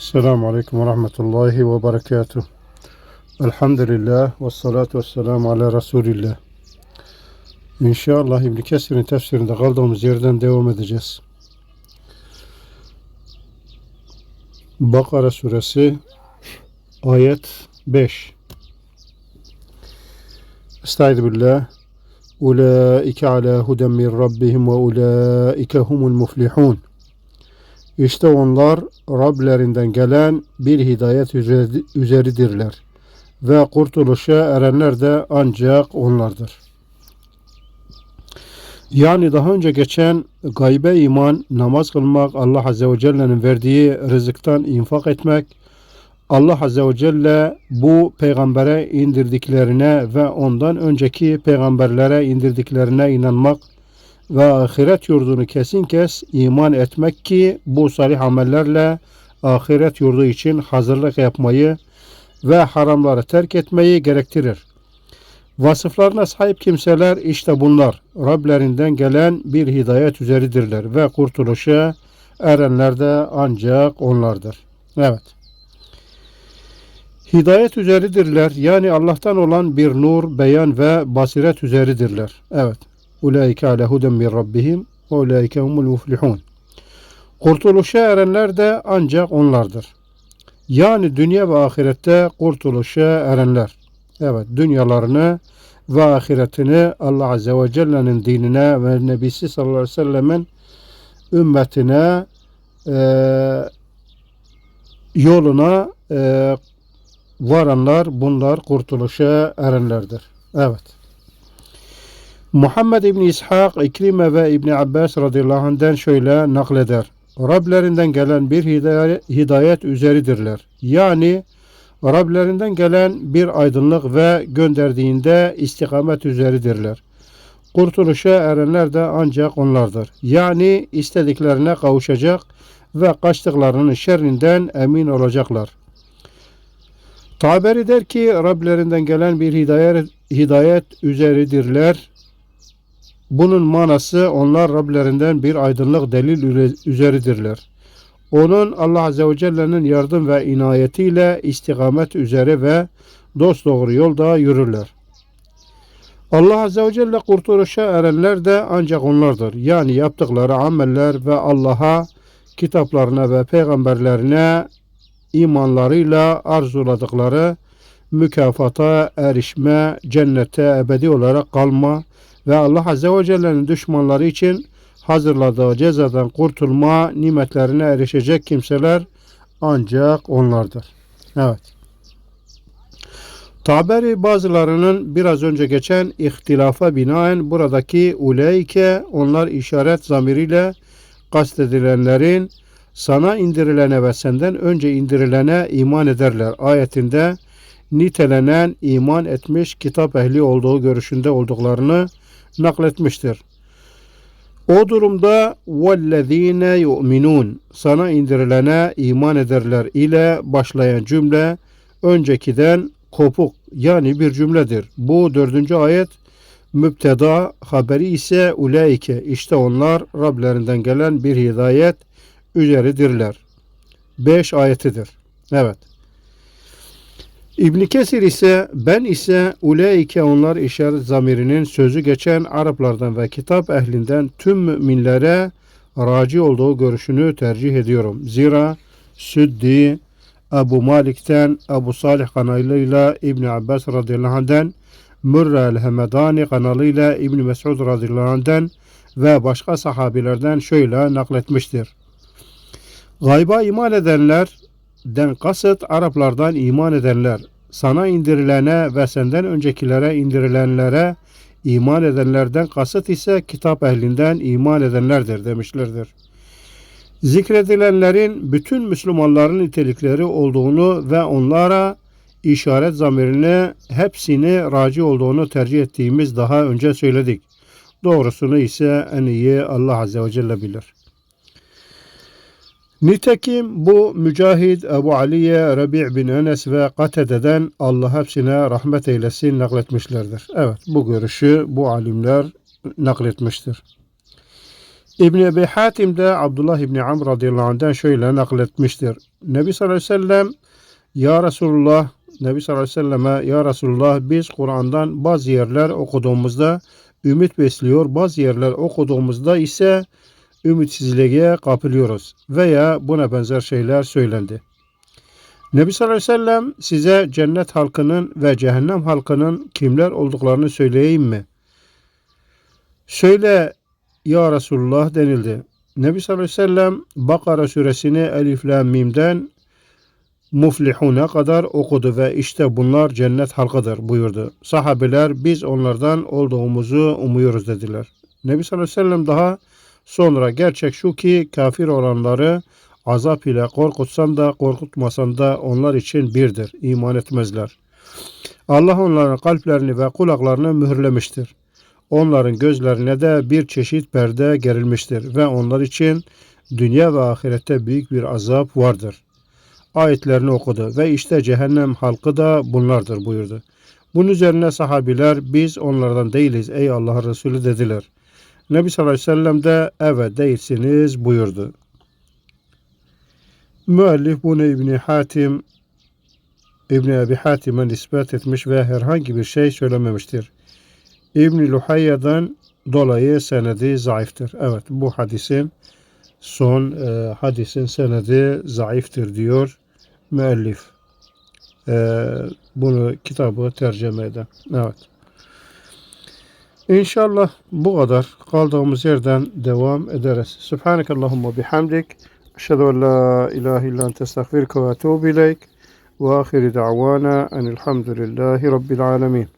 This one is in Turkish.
Selamun Aleyküm ve Rahmetullahi ve Berekatuhu. Elhamdülillah ve salatu ve selamu ala Resulillah. İnşallah İbn Kesir'in tefsirinde kaldığımız yerden devam edeceğiz. Bakara suresi ayet 5. Estaizu billah. Ulaike ala huden min rabbihim ve ulaike humul muflihun. İşte onlar Rablerinden gelen bir hidayet üzeri- üzeridirler. Ve kurtuluşa erenler de ancak onlardır. Yani daha önce geçen gaybe iman, namaz kılmak, Allah Azze ve Celle'nin verdiği rızıktan infak etmek, Allah Azze ve Celle bu peygambere indirdiklerine ve ondan önceki peygamberlere indirdiklerine inanmak ve ahiret yurdunu kesin kes iman etmek ki bu salih amellerle ahiret yurdu için hazırlık yapmayı ve haramları terk etmeyi gerektirir. Vasıflarına sahip kimseler işte bunlar. Rablerinden gelen bir hidayet üzeridirler ve kurtuluşa erenler de ancak onlardır. Evet. Hidayet üzeridirler. Yani Allah'tan olan bir nur, beyan ve basiret üzeridirler. Evet. Ulaike ala huden min rabbihim ve ulaike humul muflihun. Kurtuluşa erenler de ancak onlardır. Yani dünya ve ahirette kurtuluşa erenler. Evet, dünyalarını ve ahiretini Allah Azze ve Celle'nin dinine ve Nebisi sallallahu aleyhi ve sellemin ümmetine e, yoluna e, varanlar bunlar kurtuluşa erenlerdir. Evet. Muhammed İbni İshak, İkrime ve İbni Abbas radıyallahu anh'den şöyle nakleder. Rablerinden gelen bir hidayet, üzeridirler. Yani Rablerinden gelen bir aydınlık ve gönderdiğinde istikamet üzeridirler. Kurtuluşa erenler de ancak onlardır. Yani istediklerine kavuşacak ve kaçtıklarının şerrinden emin olacaklar. Taberi der ki Rablerinden gelen bir hidayet, hidayet üzeridirler. Bunun manası onlar Rablerinden bir aydınlık delil üzeridirler. Onun Allah Azze ve Celle'nin yardım ve inayetiyle istikamet üzere ve dosdoğru yolda yürürler. Allah Azze ve Celle kurtuluşa erenler de ancak onlardır. Yani yaptıkları ameller ve Allah'a, kitaplarına ve peygamberlerine imanlarıyla arzuladıkları mükafata erişme, cennete ebedi olarak kalma ve Allah Azze ve Celle'nin düşmanları için hazırladığı cezadan kurtulma nimetlerine erişecek kimseler ancak onlardır. Evet. Taberi bazılarının biraz önce geçen ihtilafa binaen buradaki uleyke onlar işaret zamiriyle kastedilenlerin sana indirilene ve senden önce indirilene iman ederler. Ayetinde nitelenen iman etmiş kitap ehli olduğu görüşünde olduklarını nakletmiştir. O durumda vellezine yu'minun sana indirilene iman ederler ile başlayan cümle öncekiden kopuk yani bir cümledir. Bu dördüncü ayet müpteda haberi ise uleike işte onlar Rablerinden gelen bir hidayet üzeridirler. Beş ayetidir. Evet. İbn Kesir ise ben ise ulaike onlar işaret zamirinin sözü geçen Araplardan ve kitap ehlinden tüm müminlere raci olduğu görüşünü tercih ediyorum. Zira Süddi Ebu Malik'ten Ebu Salih kanalıyla İbn Abbas radıyallahu anh'den Mürre el-Hemedani kanalıyla İbn Mesud radıyallahu anh'den ve başka sahabilerden şöyle nakletmiştir. Gayba iman edenlerden kasıt Araplardan iman edenler, sana indirilene ve senden öncekilere indirilenlere iman edenlerden kasıt ise kitap ehlinden iman edenlerdir demişlerdir. Zikredilenlerin bütün Müslümanların nitelikleri olduğunu ve onlara işaret zamirini hepsini raci olduğunu tercih ettiğimiz daha önce söyledik. Doğrusunu ise en iyi Allah Azze ve Celle bilir. Nitekim bu Mücahid, Ebu Aliye, Rabi' bin Enes ve Katede'den Allah hepsine rahmet eylesin nakletmişlerdir. Evet bu görüşü bu alimler nakletmiştir. İbn Ebi Hatim de Abdullah İbni Amr radıyallahu anh'den şöyle nakletmiştir. Nebi sallallahu aleyhi ve sellem Ya Resulullah Nebi sallallahu aleyhi ve selleme Ya Resulullah biz Kur'an'dan bazı yerler okuduğumuzda ümit besliyor. Bazı yerler okuduğumuzda ise ümitsizliğe kapılıyoruz. Veya buna benzer şeyler söylendi. Nebi sallallahu aleyhi ve sellem size cennet halkının ve cehennem halkının kimler olduklarını söyleyeyim mi? Söyle ya Resulullah denildi. Nebi sallallahu aleyhi ve sellem Bakara suresini Elif Lam Mim'den Muflihun'a kadar okudu ve işte bunlar cennet halkıdır buyurdu. Sahabeler biz onlardan olduğumuzu umuyoruz dediler. Nebi sallallahu aleyhi ve sellem daha sonra gerçek şu ki kafir olanları azap ile korkutsan da korkutmasan da onlar için birdir. İman etmezler. Allah onların kalplerini ve kulaklarını mühürlemiştir. Onların gözlerine de bir çeşit perde gerilmiştir ve onlar için dünya ve ahirette büyük bir azap vardır. Ayetlerini okudu ve işte cehennem halkı da bunlardır buyurdu. Bunun üzerine sahabiler biz onlardan değiliz ey Allah Resulü dediler. Nebi sallallahu aleyhi ve sellem de evet değilsiniz buyurdu. Müellif bunu İbni Hatim İbni Ebi Hatim'e nispet etmiş ve herhangi bir şey söylememiştir. İbni Luhayya'dan dolayı senedi zayıftır. Evet bu hadisin son e, hadisin senedi zayıftır diyor müellif. E, bunu kitabı tercüme eden. Evet. İnşallah bu kadar. Kaldığımız yerden devam ederiz. Subhanakallahumma bihamdik. Eşhedü en la ilahe illa ente estağfirke ve etûbü ileyk. Ve ahiri da'vana enilhamdülillahi rabbil alemin.